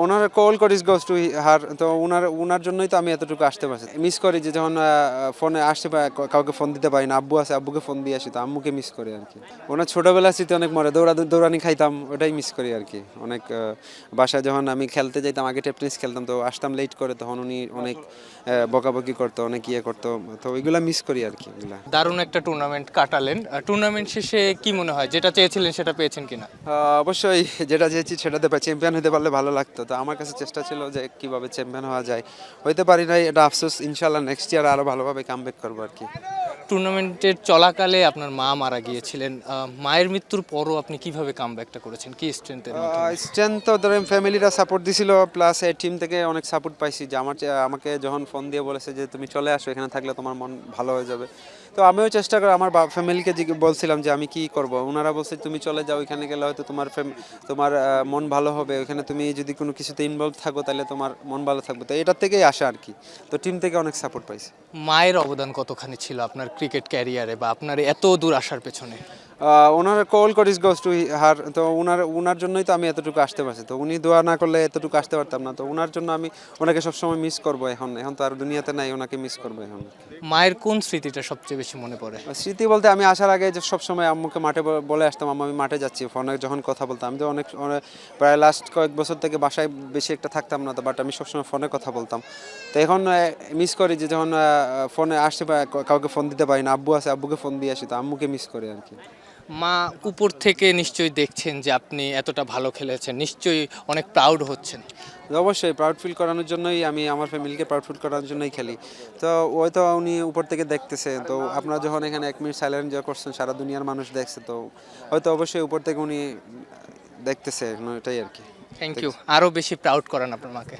ওনার call করিস goes to her তো ওনার ওনার জন্যই তো আমি এতটুকু আসতে পারছি। মিস করি যে যখন ফোনে আসতে পারে কাউকে ফোন দিতে পারি না আব্বু আছে আব্বুকে ফোন দিয়ে আসি তো আম্মুকে মিস করি আর কি। ওনার ছোটোবেলার স্মৃতি অনেক মরে দৌড়া দৌড়ানি খাইতাম ওটাই মিস করি আর কি। অনেক বাসায় যখন আমি খেলতে যেতাম আগে টেপনিস খেলতাম তো আসতাম লেট করে তখন উনি অনেক বকাবকি করতো অনেক ইয়ে করতো তো ওইগুলা মিস করি আর কি ওইগুলা। দারুণ একটা টুর্নামেন্ট কাটালেন। টুর্নামেন্ট শেষে কি মনে হয়? যেটা চেয়েছিলেন সেটা পেয়েছেন কিনা? অবশ্যই যেটা চেয়েছি সেটাতে চ্যাম্পিয়ন হতে পারলে ভালো লাগতো। তো আমার কাছে চেষ্টা ছিল যে কীভাবে চ্যাম্পিয়ন হওয়া যায়। হইতে পারি নাই, এটা আফসোস। ইনশাল্লাহ নেক্সট ইয়ার আরও ভালোভাবে কামব্যাক করব আর কি। টুর্নামেন্টের চলাকালে আপনার মা মারা গিয়েছিলেন। মায়ের মৃত্যুর পরও আপনি কীভাবে কামব্যাকটা করেছেন? কি স্ট্রেংথের স্ট্রেংথ তো ধরেন ফ্যামিলিরা সাপোর্ট দিছিল প্লাস এই টিম থেকে অনেক সাপোর্ট পাইছি। যে আমার আমাকে যখন ফোন দিয়ে বলেছে যে তুমি চলে আসো এখানে থাকলে তোমার মন ভালো হয়ে যাবে। তো আমিও চেষ্টা করে আমার ফ্যামিলিকে বলছিলাম যে আমি কি করব? ওনারা বলছে তুমি চলে যাও এখানে গেলে হয়তো তোমার তোমার মন ভালো হবে। ওখানে তুমি যদি কোনো কিছুতে ইনভলভ থাকো তাহলে তোমার মন ভালো থাকবে। তো এটার থেকেই আসা আর কি। তো টিম থেকে অনেক সাপোর্ট পাইছি। মায়ের অবদান কতখানি ছিল আপনার ক্রিকেট ক্যারিয়ারে বা আপনার এত দূর আসার পেছনে ওনার কল করিস গোস টু হার তো ওনার ওনার জন্যই তো আমি এতটুকু আসতে পারছি। তো উনি দোয়া না করলে এতটুকু আসতে পারতাম না। তো ওনার জন্য আমি ওনাকে সবসময় মিস করব এখন। এখন তো আর দুনিয়াতে নাই ওনাকে মিস করব এখন। মায়ের কোন স্মৃতিটা সবচেয়ে বেশি মনে পড়ে? স্মৃতি বলতে আমি আসার আগে যে সবসময় আম্মুকে মাঠে বলে আসতাম আম্মু আমি মাঠে যাচ্ছি। ফোনে যখন কথা বলতাম আমি তো অনেক প্রায় লাস্ট কয়েক বছর থেকে বাসায় বেশি একটা থাকতাম না তো বাট আমি সবসময় ফোনে কথা বলতাম। তো এখন মিস করি যে যখন ফোনে আসতে কাউকে ফোন দিতে পারি না আব্বু আছে আব্বুকে ফোন দিয়ে আসি তো আম্মুকে মিস করি আর কি। মা উপর থেকে নিশ্চয়ই দেখছেন যে আপনি এতটা ভালো খেলেছেন নিশ্চয়ই অনেক প্রাউড হচ্ছেন। অবশ্যই প্রাউড ফিল করানোর জন্যই আমি আমার ফ্যামিলিকে প্রাউড ফিল করানোর জন্যই খেলি। তো ওই তো উনি উপর থেকে দেখতেছে তো আপনারা যখন এখানে এক মিনিট সাইলেন্ট যা করছেন সারা দুনিয়ার মানুষ দেখছে তো হয়তো অবশ্যই উপর থেকে উনি দেখতেছে এটাই আর কি। থ্যাংক ইউ আরও বেশি প্রাউড করেন আপনার মাকে।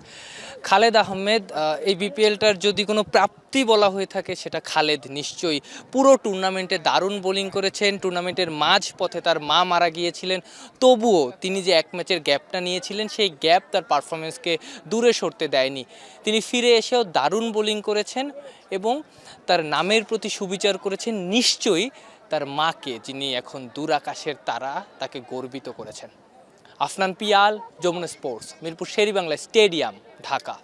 খালেদ আহমেদ এই বিপিএলটার যদি কোনো প্রাপ্তি বলা হয়ে থাকে, সেটা খালেদ নিশ্চয়ই। পুরো টুর্নামেন্টে দারুণ বোলিং করেছেন, টুর্নামেন্টের মাঝ পথে তার মা মারা গিয়েছিলেন। তবুও তিনি যে এক ম্যাচের গ্যাপটা নিয়েছিলেন, সেই গ্যাপ তার পারফরমেন্সকে দূরে সরতে দেয়নি। তিনি ফিরে এসেও দারুণ বোলিং করেছেন এবং তার নামের প্রতি সুবিচার করেছেন। নিশ্চয়ই তার মাকে, যিনি এখন দূর আকাশের তারা, তাকে গর্বিত করেছেন। আফনান পিয়াল, যমুনা স্পোর্টস, মিরপুর শেরি শেরিবাংলা স্টেডিয়াম। ঢাকা।